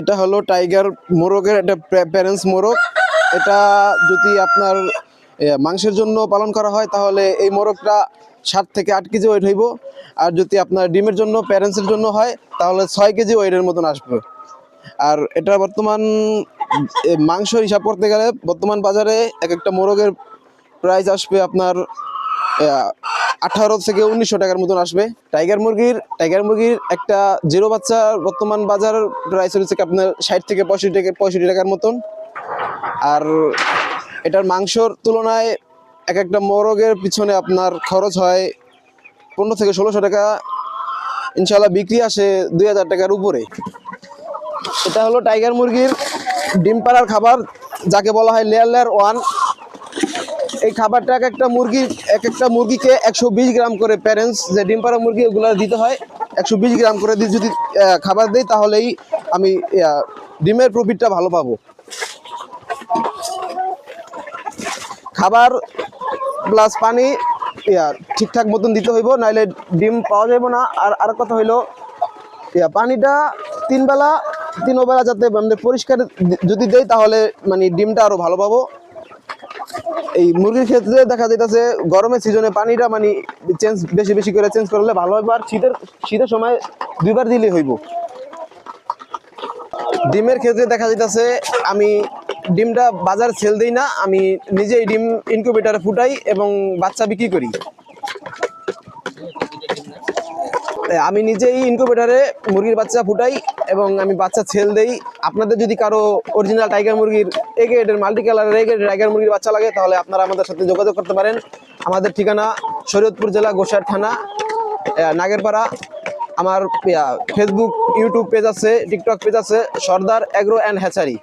এটা হলো টাইগার মোরগের একটা প্যারেন্টস মোরগ। এটা যদি আপনার মাংসের জন্য পালন করা হয়, তাহলে এই মোরগটা সাত থেকে আট কেজি ওয়েট হইব। আর যদি আপনার ডিমের জন্য প্যারেন্টসের জন্য হয়, তাহলে ছয় কেজি ওয়েটের মতন আসবে। আর এটা বর্তমান মাংস হিসাব করতে গেলে বর্তমান বাজারে এক একটা মোরগের প্রাইস আসবে আপনার আঠারো থেকে উনিশশো টাকার মতন আসবে। টাইগার মুরগির টাইগার মুরগির একটা জিরো বাচ্চা বর্তমান বাজার প্রাইস হচ্ছে আপনার ষাট থেকে পঁয়ষট্টি টাকা পঁয়ষট্টি টাকার মতন। আর এটার মাংসর তুলনায় এক একটা মোরগের পিছনে আপনার খরচ হয় পনেরো থেকে ষোলোশো টাকা। ইনশাল্লাহ বিক্রি আসে দুই হাজার টাকার উপরে। এটা হলো টাইগার মুরগির ডিম পাড়ার খাবার, যাকে বলা হয় লেয়ার লেয়ার ওয়ান এই খাবারটা এক একটা মুরগি, এক একটা মুরগিকে একশো বিশ গ্রাম করে প্যারেন্টস যে ডিম পাড়া মুরগি, ওগুলো দিতে হয়। একশো বিশ গ্রাম করে দিয়ে যদি খাবার দিই, তাহলেই আমি ডিমের প্রফিটটা ভালো পাবো। খাবার প্লাস পানি ঠিকঠাক মতন দিতে হইব, নাইলে ডিম পাওয়া যাইব না। আর আর কথা হইল, ইয়া, পানিটা তিন বেলা তিন বেলা যাতে আমাদের পরিষ্কার যদি দেই, তাহলে মানে ডিমটা আরও ভালো পাবো। এই মুরগির ক্ষেত্রে দেখা যাইতেছে গরমের সিজনে পানিটা মানে চেঞ্জ বেশি বেশি করে চেঞ্জ করলে ভালো হবে আর শীতের শীতের সময় দুইবার দিলেই হইব। ডিমের ক্ষেত্রে দেখা যাইতেছে আমি ডিমটা বাজার সেল দিই না, আমি নিজেই ডিম ইনকিউবেটারে ফুটাই এবং বাচ্চা বিক্রি করি। আমি নিজেই ইনকিউবেটারে মুরগির বাচ্চা ফুটাই এবং আমি বাচ্চা ছেল দেই। আপনাদের যদি কারও অরিজিনাল টাইগার মুরগির এ গ্রেডের মাল্টি কালারের এ গ্রেডের টাইগার মুরগির বাচ্চা লাগে, তাহলে আপনারা আমাদের সাথে যোগাযোগ করতে পারেন। আমাদের ঠিকানা শরীয়তপুর জেলা গোসার থানা নাগেরপাড়া। আমার ফেসবুক ইউটিউব পেজ আছে টিকটক পেজ আছে, সর্দার অ্যাগ্রো অ্যান্ড হ্যাচারি।